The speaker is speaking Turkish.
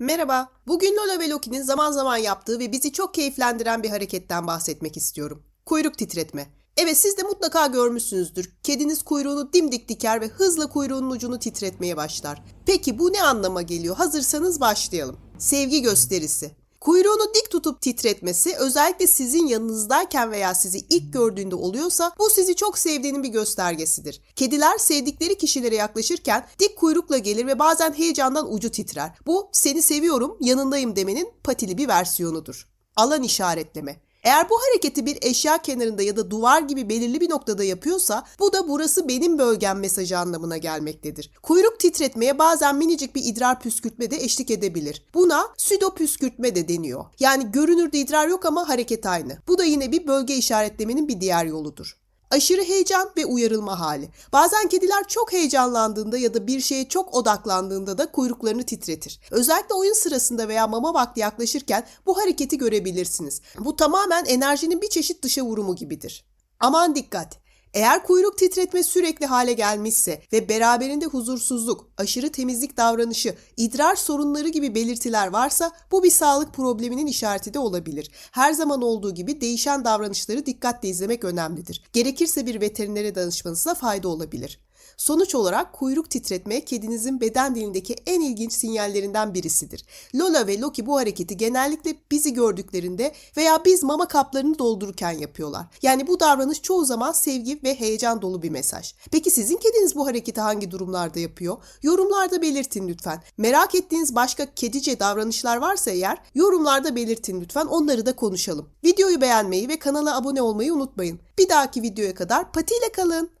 Merhaba. Bugün Lola ve Loki'nin zaman zaman yaptığı ve bizi çok keyiflendiren bir hareketten bahsetmek istiyorum. Kuyruk titretme. Evet siz de mutlaka görmüşsünüzdür. Kediniz kuyruğunu dimdik diker ve hızla kuyruğunun ucunu titretmeye başlar. Peki bu ne anlama geliyor? Hazırsanız başlayalım. Sevgi gösterisi. Kuyruğunu dik tutup titretmesi özellikle sizin yanınızdayken veya sizi ilk gördüğünde oluyorsa bu sizi çok sevdiğinin bir göstergesidir. Kediler sevdikleri kişilere yaklaşırken dik kuyrukla gelir ve bazen heyecandan ucu titrer. Bu seni seviyorum, yanındayım demenin patili bir versiyonudur. Alan işaretleme. Eğer bu hareketi bir eşya kenarında ya da duvar gibi belirli bir noktada yapıyorsa bu da burası benim bölgem mesajı anlamına gelmektedir. Kuyruk titretmeye bazen minicik bir idrar püskürtme de eşlik edebilir. Buna südo püskürtme de deniyor. Yani görünürde idrar yok ama hareket aynı. Bu da yine bir bölge işaretlemenin bir diğer yoludur. Aşırı heyecan ve uyarılma hali. Bazen kediler çok heyecanlandığında ya da bir şeye çok odaklandığında da kuyruklarını titretir. Özellikle oyun sırasında veya mama vakti yaklaşırken bu hareketi görebilirsiniz. Bu tamamen enerjinin bir çeşit dışa vurumu gibidir. Aman dikkat! Eğer kuyruk titretme sürekli hale gelmişse ve beraberinde huzursuzluk, aşırı temizlik davranışı, idrar sorunları gibi belirtiler varsa bu bir sağlık probleminin işareti de olabilir. Her zaman olduğu gibi değişen davranışları dikkatle izlemek önemlidir. Gerekirse bir veterinere danışmanıza fayda olabilir. Sonuç olarak kuyruk titretme kedinizin beden dilindeki en ilginç sinyallerinden birisidir. Lola ve Loki bu hareketi genellikle bizi gördüklerinde veya biz mama kaplarını doldururken yapıyorlar. Yani bu davranış çoğu zaman sevgi ve heyecan dolu bir mesaj. Peki sizin kediniz bu hareketi hangi durumlarda yapıyor? Yorumlarda belirtin lütfen. Merak ettiğiniz başka kedice davranışlar varsa eğer yorumlarda belirtin lütfen onları da konuşalım. Videoyu beğenmeyi ve kanala abone olmayı unutmayın. Bir dahaki videoya kadar patiyle kalın.